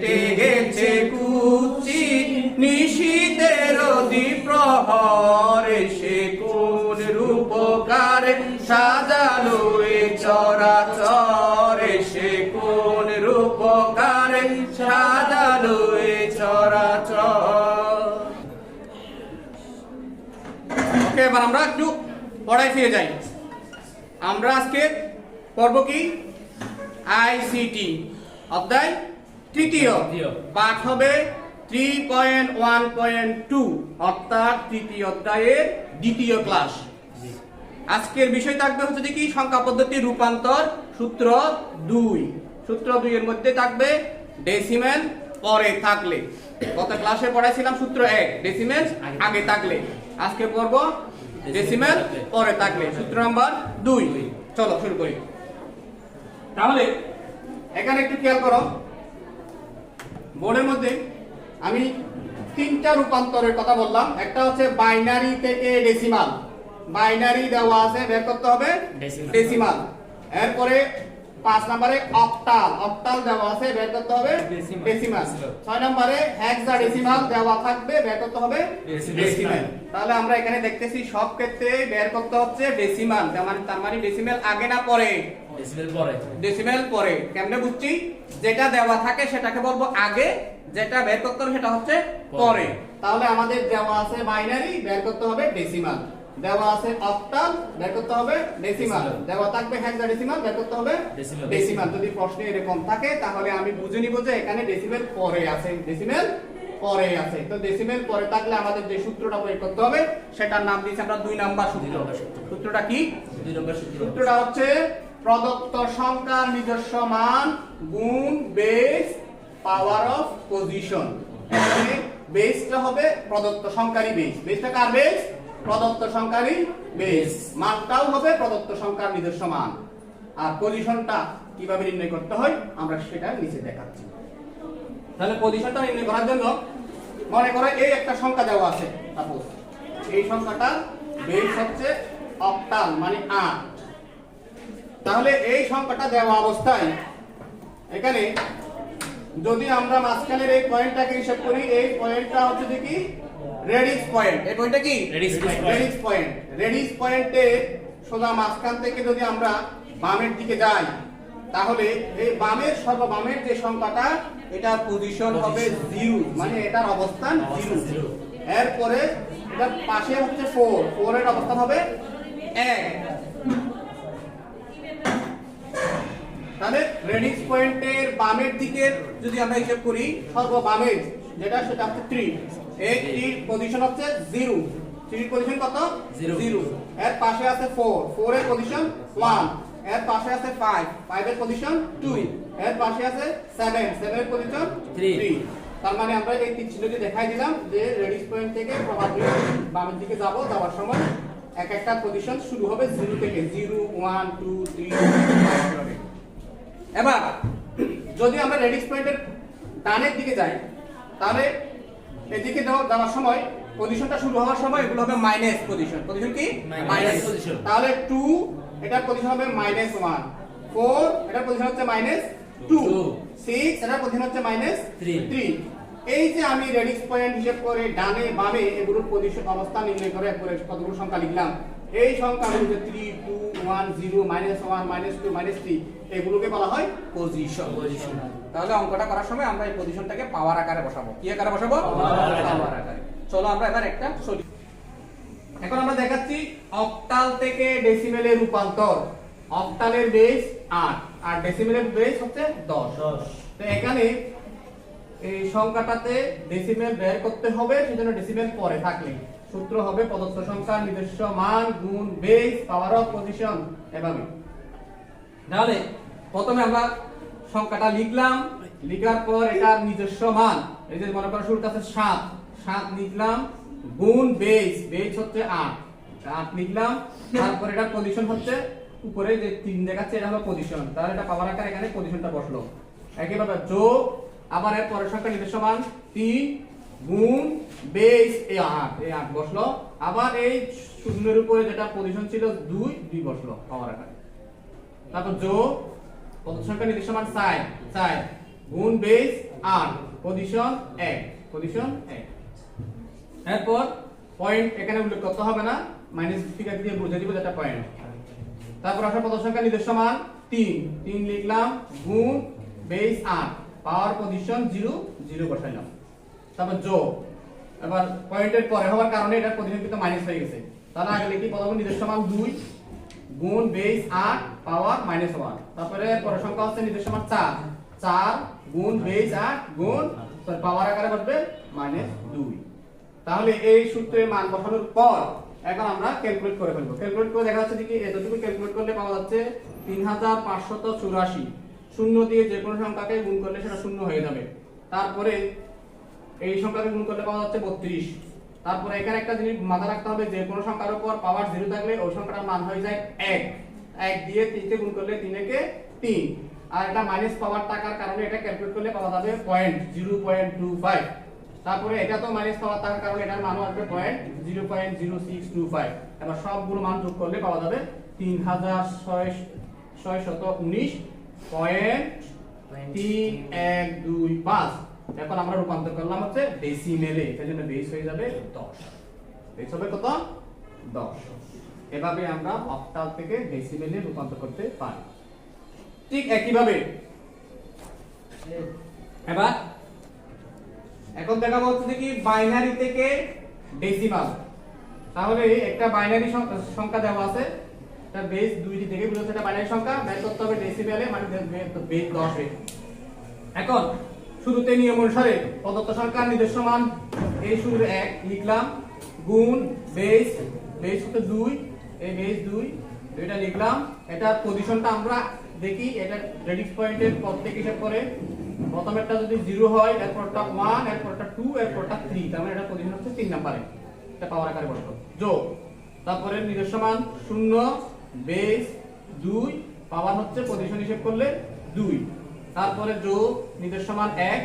কেটে গেছে কুচি, নিশীতের প্রহর সে কোন রূপকার সাজালো এ চরাচর সে কোন রূপকার সাজালো এ চরাচর। ওকে এবার আমরা একটু পড়ায় ফিরে যাই। আমরা আজকে পড়ব কি? আইসিটি অধ্যায় তৃতীয়। পাঠ হবে three point one point two অর্থাৎ তৃতীয় অধ্যায়ের দ্বিতীয় ক্লাস। আজকের বিষয় থাকবে হচ্ছে যে কি? সংখ্যা পদ্ধতির রূপান্তর সূত্র দুই। সূত্র দুই এর মধ্যে থাকবে ডেসিমেল পরে থাকলে। গত ক্লাসে পড়াইছিলাম সূত্র এক ডেসিমেল আগে থাকলে। আজকে পড়ব ডেসিমেল পরে থাকলে। সূত্র নাম্বার দুই। চলো শুরু করি। তাহলে এখানে একটু খেয়াল করো। বোর্ডের মধ্যে আমি তিনটা রূপান্তরের কথা বললাম। একটা হচ্ছে বাইনারি থেকে ডেসিমাল বাইনারি দেওয়া আছে বের করতে হবে. ডেসিমাল এরপরে পাঁচ নম্বরে অক্টাল অক্টাল দেওয়া আছে বের করতে হবে. ডেসিমাল ছয় নম্বরে হেক্সাডেসিমাল দেওয়া থাকবে বের করতে হবে. ডেসিমাল তাহলে আমরা এখানে দেখতেছি সব ক্ষেত্রে বের করতে হচ্ছে ডেসিমাল তার মানে তার মানে ডেসিমাল আগে না পরে। ডেসিমেল পরে। ডেসিমেল পরে। কেমনে বুঝছি? যেটা দেওয়া থাকে সেটাকে বলব আগে যেটা বের করতে হবে সেটা হচ্ছে পরে। তাহলে আমাদের দেওয়া আছে বাইনারি বের করতে হবে ডেসিমাল দেওয়া আছে অক্টাল বের করতে হবে ডেসিমাল দেওয়া থাকবে হেক্সাডেসিমাল বের করতে হবে ডেসিমাল যদি প্রশ্নে এরকম থাকে তাহলে আমি বুঝে নিব যে এখানে ডেসিমেল পরে আছে। ডেসিমেল পরে আছে। তো ডেসিমেল পরে থাকলে আমাদের যে সূত্রটা প্রয়োগ করতে হবে সেটার নাম দিয়েছি আমরা দুই নাম্বার সূত্র। সূত্রটা কি? দুই নম্বর সূত্র। সূত্রটা হচ্ছে প্রদত্ত সংখ্যার নিজস্ব মান, গুণ বেস পাওয়ার অফ পজিশন এখানে বেসটা হবে প্রদত্ত সংখ্যারই বেস বেসটা কার বেস প্রদত্ত সংখ্যারই বেস মানটাও হবে প্রদত্ত সংখ্যার নিজস্ব মান। আর পজিশনটা কীভাবে নির্ণয় করতে হয়, আমরা সেটা নিচে দেখাচ্ছি। তাহলে পজিশনটা নির্ণয় করার জন্য মনে করো এই একটা সংখ্যা দেওয়া আছে সাপোজ এই সংখ্যাটা বেস হচ্ছে অক্টাল মানে আট তাহলে এই সংখ্যাটা দেওয়া অবস্থায় এখানে যদি আমরা মাঝখানের এই পয়েন্টটাকে হিসাব করি এই পয়েন্টটা হচ্ছে যে কি? রেডিক্স পয়েন্ট এই পয়েন্টটা কি. রেডিক্স পয়েন্ট রেডিক্স পয়েন্টে সোজা মাঝখান থেকে যদি আমরা বামের দিকে যাই তাহলে এই বামের সর্ববামের যে সংখ্যাটা এটার পজিশন হবে জিরো মানে এটার অবস্থান অবস্থান জিরো এরপরে এটার পাশে হচ্ছে ফোর ফোর এর অবস্থান হবে এক। তাহলে রেডিক্স পয়েন্টের বামের দিকের যদি আমরা হিসেব করি সর্ববামের যেটা সেটা হচ্ছে থ্রি এই থ্রির পজিশন হচ্ছে জিরো থ্রির পজিশন কত. জিরো এর পাশে আছে ফোর ফোর এর পজিশন ওয়ানের পাশে আছে ফাইভ ফাইভ এর পজিশন টু এর পাশে আছে সেভেন সেভেন এর পজিশন. থ্রি তার মানে আমরা এই তিন চিহ্নটি দেখাই দিলাম যে রেডিক্স পয়েন্ট থেকে প্রবাবলি বামের দিকে যাব যাওয়ার সময় এক একটা পজিশন শুরু হবে জিরো থেকে। জিরো ওয়ান টু থ্রি এবার যদি আমরা রেডিক্স পয়েন্টের ডানের দিকে যাই তাহলে এদিকে যাওয়া- যাওয়ার সময় পজিশনটা শুরু হওয়ার সময় এগুলো হবে মাইনাস পজিশন পজিশন কি মাইনাস position. তাহলে টু এটার পজিশন হবে মাইনাস ওয়ান ফোর এটার পজিশন হচ্ছে মাইনাস টু. সিক্স এটার পজিশন হচ্ছে মাইনাস. থ্রি এই যে আমি রেডিক্স পয়েন্ট হিসেব করে ডানে বামে এগুলোর পজিশন অবস্থান নির্ণয় করে করে কতগুলো সংখ্যা লিখলাম এই সংখ্যাগুলো যে three two one zero minus one minus two minus three এগুলোকে বলা হয় পজিশন Position. তাহলে অঙ্কটা করার সময় আমরা এই পজিশনটাকে পাওয়ার আকারে বসাবো। কি আকারে বসাবো? পাওয়ার আকারে। চলো আমরা এবার একটা সলি এখন আমরা দেখাচ্ছি অক্টাল থেকে ডেসিমেলে রূপান্তর। অক্টালের বেস আট আর ডেসিমেলের বেস হচ্ছে দশ। দশ। তো এখানে এই সংখ্যাটাতে ডেসিমেল বের করতে হবে সেজন্য ডেসিমেল পরে থাকলে। সূত্র হবে প্রদত্ত সংখ্যার নিজস্ব মান, গুণ বেস পাওয়ার অফ পজিশন এভাবে। তাহলে প্রথমে আমরা সংখ্যাটা লিখলাম, লিখার পর এটার নিজস্ব মান। এই যে মনে করো শুরুতে আছে সাত। সাত লিখলাম, গুণ বেস বেস হচ্ছে আট। আট লিখলাম, তারপর এটা পজিশন হচ্ছে উপরে, যে তিন দেখাচ্ছে, এটা হলো পজিশন তাহলে এটা পাওয়ার আকার এখানে পজিশনটা বসল। একইভাবে যোগ, আবার এর পরের সংখ্যা নিজস্ব মান, তিন গুণ বেস এই আট এই আট বসল। আবার এই শূন্যের উপরে যেটা পজিশন ছিল, দুই দুই বসল পাওয়ার আকারে। তারপর যোগ, কত সংখ্যা নির্দিষ্ট? মান চার চার গুণ বেস আট পজিশন এক পজিশন এক। এরপর পয়েন্ট এখানে উল্লেখ করতে হবে না মাইনাস ফিগার দিয়ে বুঝে দিব যেটা পয়েন্ট তারপর আসলে কত সংখ্যা নির্দিষ্ট মান তিন। তিন লিখলাম, গুণ বেস আট পাওয়ার পজিশন জিরো জিরো বসাইলাম। তারপর যোগ। এবার পয়েন্টের পরে হওয়ার কারণে এটার প্রতিনিধিত্ব মাইনাস হয়ে গেছে। তাহলে আগে লিখি প্রথমে নিজস্ব মান দুই গুণ বেস আট পাওয়ার মাইনাস ওয়ান তারপরে পরের সংখ্যা হচ্ছে নিজস্ব মান চার। চার গুণ বেস আট গুণ পাওয়ার আকারে বসবে মাইনাস দুই। তাহলে এই সূত্রের মান বসানোর পর এখন আমরা ক্যালকুলেট করে ফেলব। ক্যালকুলেট করে দেখা যাচ্ছে কি এতটুকু ক্যালকুলেট করলে পাওয়া যাচ্ছে তিন হাজার পাঁচশত চুরাশি। শূন্য দিয়ে যে কোনো সংখ্যাকে গুণ করলে সেটা শূন্য হয়ে যাবে। তারপরে এই সংখ্যাকে গুণ করলে পাওয়া যাচ্ছে বত্রিশ। তারপরে এখানে একটা জিনিস মাথায় রাখতে হবে যে কোনো সংখ্যার উপর পাওয়ার জিরো থাকলে ওই সংখ্যাটার মান হয়ে যায় এক। এক দিয়ে তিনকে গুণ করলে তিনেকে তিন। আর এটা মাইনাস পাওয়ার টাকার কারণে এটা ক্যালকুলেট করলে পাওয়া যাবে point zero point two five তারপরে এটা তো মাইনাস পাওয়ার থাকার কারণে এটার মান আসবে point zero point zero six two five এবার সবগুলো মান যোগ করলে পাওয়া যাবে তিন হাজার ছয় ছয় শত উনিশ। পয়েন্ট তিন। এক দুই পাঁচ। এখন আমরা রূপান্তর করলাম হচ্ছে ডেসিমেলে এটার জন্য বেস হয়ে যাবে দশ। বেস হবে কত? দশ। এভাবে আমরা অক্টাল থেকে ডেসিমেলে রূপান্তর করতে পারি। ঠিক একইভাবে। এবার এখন দেখাবো হচ্ছে কি বাইনারি থেকে ডেসিমাল তাহলে একটা বাইনারি সংখ্যা দেওয়া আছে। এটা বেস দুইটি থেকে বুঝাচ্ছে এটা বাইনারি সংখ্যা। বের করতে হবে ডেসিমেলে মানে বেস দশে। এখন শুরুতে নিয়ম অনুসারে প্রদত্ত সংখ্যার নিজস্ব মান এই শুরু এক, লিখলাম, গুণ বেস বেস হচ্ছে দুই এই বেস দুই এটা লিখলাম এটার পজিশনটা আমরা দেখি, এটা রেডিক্স পয়েন্টের পর থেকে হিসাব করে। প্রথমেরটা যদি জিরো হয়, এরপরটা ওয়ান এরপরটা টু এরপরটা থ্রি তার মানে এটা পজিশন হচ্ছে তিন নাম্বারে এটা পাওয়ার আকারে বসল যোগ, তারপরে নিজস্ব মান শূন্য বেস দুই, পাওয়ার হচ্ছে পজিশন হিসেব করলে দুই। তারপরে যোগ নিজস্ব সমান এক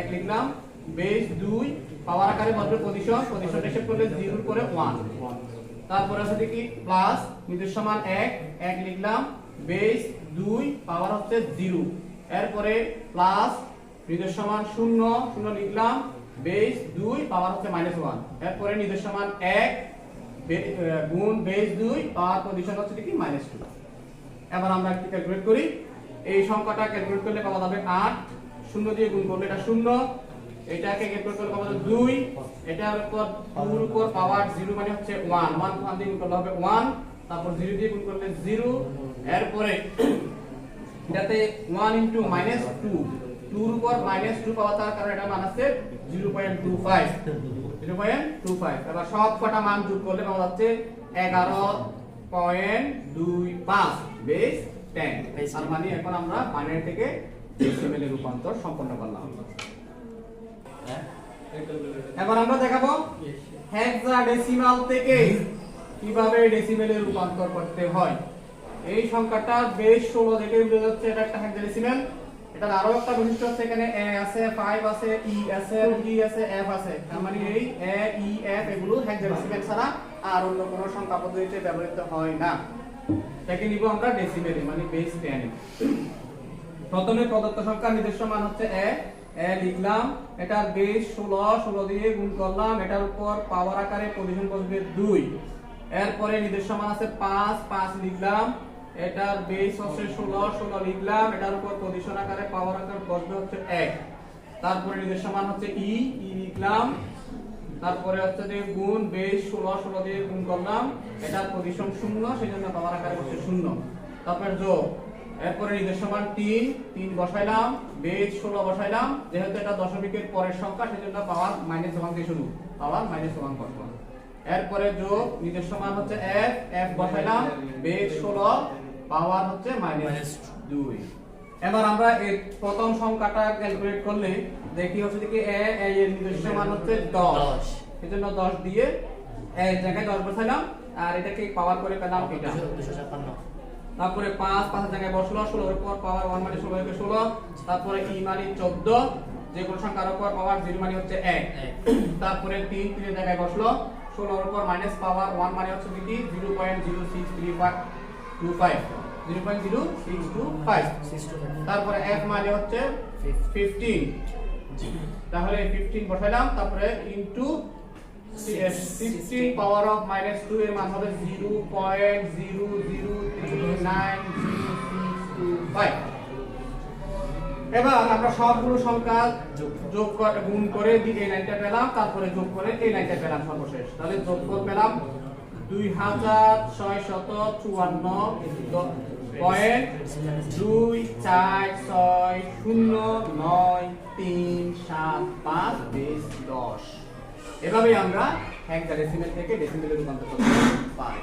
এক লিখলাম। বেশ দুই, পাওয়ার আকারে বসবে পজিশন পজিশন হিসেব করলে জিরোর করে ওয়ান তারপরে আছে দেখি প্লাস নিজস্ব সমান এক এক লিখলাম। বেশ দুই, পাওয়ার হচ্ছে জিরো। এরপরে প্লাস নিজস্ব সমান শূন্য শূন্য লিখলাম। বেস দুই, পাওয়ার হচ্ছে মাইনাস ওয়ান এরপরে নিজস্ব সমান এক গুণ বেস দুই, পাওয়ার পজিশন হচ্ছে দেখি মাইনাস টু এবার আমরা একটু ক্যালকুলেট করি। এই সংখ্যাটা ক্যালকুলেট করলে পাওয়া যাবে আট। শূন্য দিয়ে গুণ করলে এটা শূন্য। এটাকে ক্যালকুলেট করলে পাওয়া যাবে দুই। এটার উপর টুর উপর পাওয়ার জিরো মানে হচ্ছে ওয়ান ওয়ান ওয়ান দিয়ে গুণ করলে হবে ওয়ান তারপর জিরো দিয়ে গুণ করলে জিরো। এরপরে এটাতে ওয়ান ইন্টু মাইনাস টু টুর উপর মাইনাস টু পাওয়া তার কারণে এটা মান আছে zero point two five zero point two five এবার সব কটা মান যোগ করলে পাওয়া যাচ্ছে এগারো পয়েন্ট দুই পাঁচ। বেস টেন তার মানে এখন আমরা বাইনারি থেকে ডেসিমেলে রূপান্তর সম্পন্ন করলাম। এবার আমরা দেখাবো হেক্সাডেসিমাল থেকে কীভাবে ডেসিমেলে রূপান্তর করতে হয়। এই সংখ্যাটা বেশ ষোলো দেখে বোঝা যাচ্ছে এটা একটা হেক্সাডেসিমেল এটার আরও একটা বৈশিষ্ট্য আছে এখানে এ আছে ফাইভ আছে ই আছে ডি আছে এফ আছে। তার মানে এই এ ই এফ এগুলো হেক্সাডেসিমেল ছাড়া আর অন্য কোনো সংখ্যা পদ্ধতিতে ব্যবহৃত হয় না। এটাকে নিব আমরা ডেসিমেলে মানে বেস টেনে প্রথমে প্রদত্ত সংখ্যার নিজস্ব মান হচ্ছে এ। এ লিখলাম, এটার বেস ষোলো ষোলো দিয়ে গুণ করলাম, এটার উপর পাওয়ার আকারে পজিশন বসবে দুই। এরপরে নিজস্ব মান আছে পাঁচ পাঁচ লিখলাম, এটার বেস হচ্ছে ষোলো ষোলো লিখলাম, এটার উপর পজিশন আকারে পাওয়ার আকার বসবে হচ্ছে এক। তারপরে নিজস্ব মান হচ্ছে ই ই লিখলাম তারপরে হচ্ছে যে গুণ বেস ষোলো ষোলো দিয়ে গুণ করলাম। এটার পজিশন শূন্য সেই জন্য পাওয়ার আকারে হচ্ছে শূন্য। তারপরে যোগ। এরপরে নিজস্ব মান তিন তিন বসাইলাম বেস ষোলো বসাইলাম। যেহেতু এটা দশমিকের পরের সংখ্যা সেই জন্য পাওয়ার মাইনাস ওয়ান দিয়ে শুরু। পাওয়ার মাইনাস ওয়ান করব এরপরে যোগ নিজস্ব মান হচ্ছে f f বসাইলাম বেস 16 পাওয়ার হচ্ছে মাইনাস 2 এবার আমরা এই প্রথম সংখ্যাটা ক্যালকুলেট করলে দেখি হচ্ছে কি এ a এর নিজস্ব মান হচ্ছে 10 এজন্য 10 দিয়ে এর জায়গায় 10 বসাইলাম আর এটাকে পাওয়ার করে পেলাম এটা? 256 তারপরে 5 5 এর জায়গায় বসল 16 এর পর পাওয়ার 1 মানে 16 এর 16 তারপরে e মানে 14 যে কোনো সংখ্যার উপর পাওয়ার 0 মানে হচ্ছে 1 তারপরে 3 3 এর জায়গায় বসল 16 এর উপর মাইনাস পাওয়ার 1 মানে হচ্ছে কি? 0.063525 0.0625 তারপরে f মানে হচ্ছে 15 তাহলে 15 বসাইলাম তারপরে ইনটু 15 পাওয়ার অফ মাইনাস 2 এর মান হবে 0.0039065 এবার আমরা সবগুলো সংখ্যা যোগ করে। গুণ করে এই লাইনটা পেলাম তারপরে যোগ করে এই লাইনটা পেলাম সর্বশেষ। তাহলে যোগফল পেলাম দুই হাজার ছয় শত চুয়ান্ন দুই চার ছয় শূন্য নয় তিন সাত পাঁচ দশ। এভাবেই আমরা এক ডেসিমেল থেকে ডেসিমেলে রূপান্তর করতে পারি।